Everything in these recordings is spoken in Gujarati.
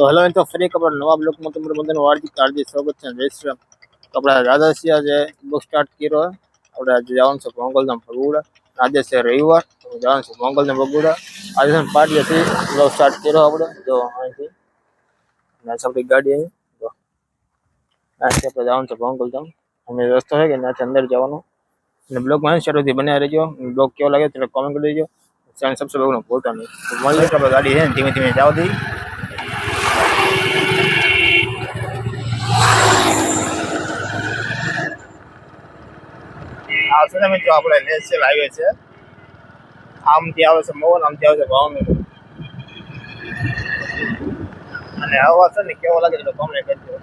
તો હલો તો ફરી એક આપણા નવા બ્લોકમાં તમારું બધાનું હાર્દિક હાર્દિક સ્વાગત છે જય શ્રી રામ તો આપણા દાદાસિયા જે બ્લોક સ્ટાર્ટ કર્યો હે. આપણે આજે જવાનું છે મોંગલધામ ભગુડા આજે છે રવિવાર તો જવાનું છે મોંગલધામ ભગુડા આજે છે પાટિયાથી બ્લોક સ્ટાર્ટ કર્યો આપણે તો અહીંથી અને આ છે આપણી ગાડી અહીં તો અહીંથી આપણે જવાનું છે મોંગલધામ અમે રસ્તો છે કે ત્યાંથી અંદર જવાનું અને બ્લોગમાં શરૂથી બન્યા રહેજો બ્લોગ કેવો લાગે તેને કોમેન્ટ કરી દેજો ચેનલ સબસ્ક્રાઈબ કરવાનું ભૂલતા નહીં તો મળીએ તો આપણે ગાડી છે ને ધીમે ધીમે જાવ દઈ આ છે ને મિત્રો? આપણે નેશનલ હાઈવે છે. આમથી આવે છે મોહન, આમથી આવે છે ભાવનગર. અને હવા છે ને કેવો લાગે તો કોમેન્ટ કરજો.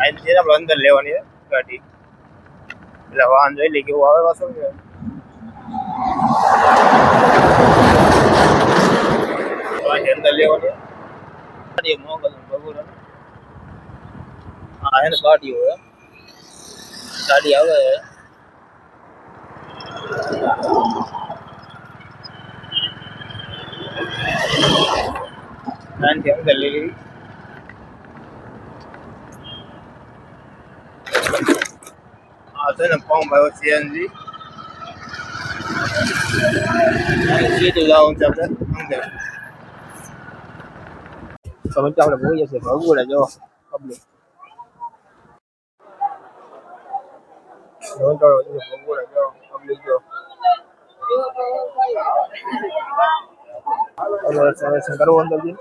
અહીંથી આપણે અંદર લેવાની છે ગાડી. એટલે વાહન જોઈ લે કેવું આવે પાછું. ને અંદર લેવાની મોગલ બગુડા ఆయన గాడి గాడి ಯಾವ ನಾನು ಏನು ಗಲ್ಲಿ ಅದನ್ನ ಪಾಂ ಬಯಸಿ ಅಂದಿ ಇದು ಲಾವ್ ಅಂತ ಹಂಗೆ ಸಮಂತ ಅವರ ಮೂವಿ ಎಸೆ ಬಗುಳ ಜೋ ಪಬ್ಲಿಕ್ ભૂલીએ છીએ ભગુડા જો પબ્લિક જો પબ્લિક જો કરવું અંદર જઈને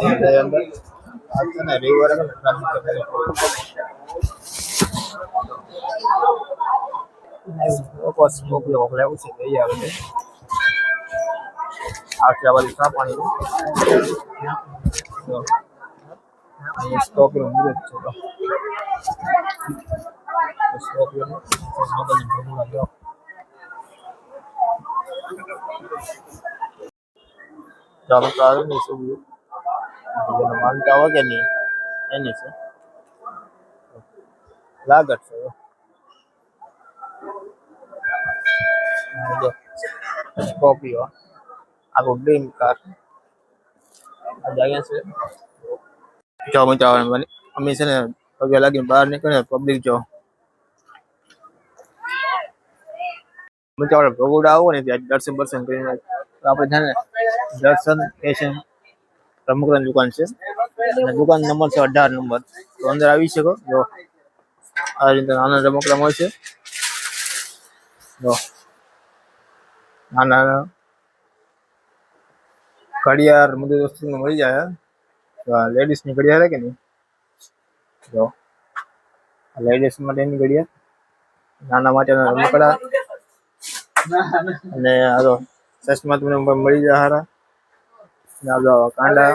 અંદર અંદર છે ને રવિવારે છે બહુ બસ છે લઈ આવે છે આટલા છે તો સ્ટોક નું મોકલી ભગવાન જો ચાલો તો આગળ નહીં શું જેને માનતા હોય કે નહીં એની છે લાગત છે જો. આ જો સ્કોર્પિયો આપણું ડ્રીમ કાર આજે અહીંયા છે જો મજા આવે મને અમે છે ને પગે લાગીને બહાર નીકળે પબ્લિક જો. આવે ભગોડા આવો ને ત્યાં દર્શન બર્શન કરીને. આપણે છે દર્શન ફેશન રમકડાની દુકાન છે. દુકાન નંબર છે અઢાર નંબર. તો અંદર આવી શકો. જો આ રીતે નાના રમકડા મળે છે. જો નાના ઘડિયાળ બધી વસ્તુ મળી જાય લેડીઝની ઘડિયાળ કે નહીં? જો. લેડીઝ માટેની ઘડિયાળ નાના માટેના રમકડા. અને જો ચશ્મા તમને મળી જાય હારા. ને જો કાંડા.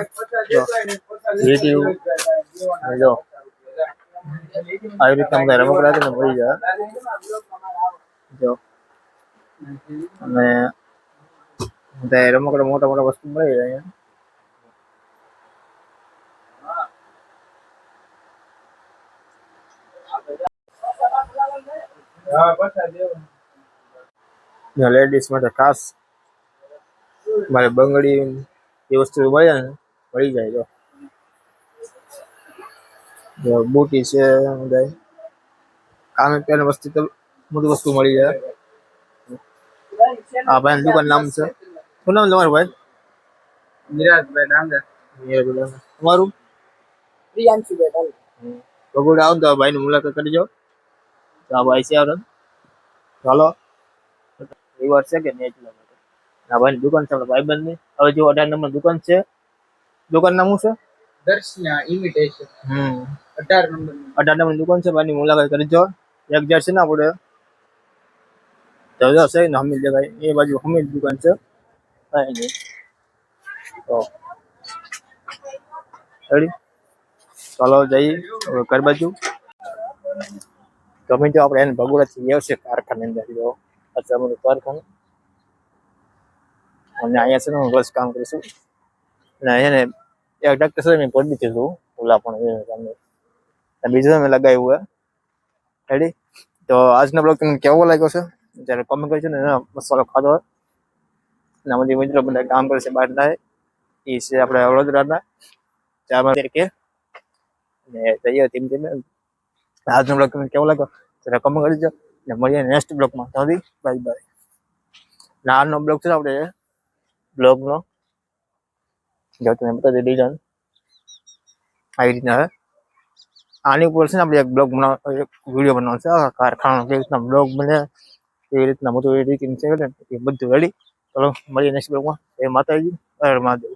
જો વીટીવ અને જો આવી રીતના તમને રમકડા તમને મળી જાય. જો. અને રમકડા મોટા મોટા વસ્તુ મળી જાય અહીંયા. લેડીઝ માટે ખાસ મારે બંગડી એ વસ્તુ મળે ને મળી જાય જો જો બુટી છે બધા કામે પહેલા વસ્તુ તો બધી વસ્તુ મળી જાય હા ભાઈ દુકાન નામ છે શું નામ તમારું ભાઈ નિરાજભાઈ ડાંગર નીરજભાઈ. તમારું પ્રિયાંશુભાઈ બગોડા આવો ને તો ભાઈની મુલાકાત કરજો તો આ ભાઈ છે આવડે ચાલો રિવર છે કે નેચરલ આ ભાઈની દુકાન છે આપણા ભાઈબંધની. હવે જો અઢાર નંબર દુકાન છે. દુકાન નામ શું છે? Darshana imitation hmm. અઢાર નંબર અઢાર નંબર દુકાન છે ભાઈની મુલાકાત કરજો એક હજાર છે ને આપણે? તો છે ને હમીલ જગાય એ બાજુ હમીર દુકાન છે. કાંઈ નહીં તો. રેડી ચાલો જઈએ હવે ઘર બાજુ ગમે તો આપણે એને ભગોડાથી વ્યવસાય કારખાને અંદર જો અચ્છા અમારું કારખાનું અને અહીંયા છે ને હું બસ કામ કરીશું અને અહીંયા ને એક ડૉક્ટર છે મેં પડી દીધું હતું ઓલા પણ એ સામે અને બીજું મેં લગાવ્યું હે રેડી તો આજનો બ્લોગ તમને કેવો લાગ્યો છે જ્યારે કોમેન્ટ કરજો ને એના મસાલો ખાધો હોય અને બધી મિત્રો બધા કામ કરે છે બહાર થાય એ છે આપણે વડોદરાના ચામાં તરીકે ને જઈએ ધીમે ધીમે આજનો બ્લોગ તમને કેવો લાગ્યો? જરા કમેન્ટ કરજો ને મળીએ નેક્સ્ટ બ્લોગમાં સુધી બાય બાય નાનો બ્લોગ છે આપણે બ્લોગનો. જો તમે બતાવી ડિઝાઇન આવી રીતના હવે. આની ઉપર છે ને આપણે એક બ્લોગ બનાવ, એક વીડિયો બનાવવાનો છે. કારખાના કેવી રીતના બ્લોગ બને એવી રીતના બધું એડિટિંગ છે એ બધું રેડી ચલો, મળીએ નેક્સ્ટ બ્લોગમાં. એ માતાજી મહાદેવ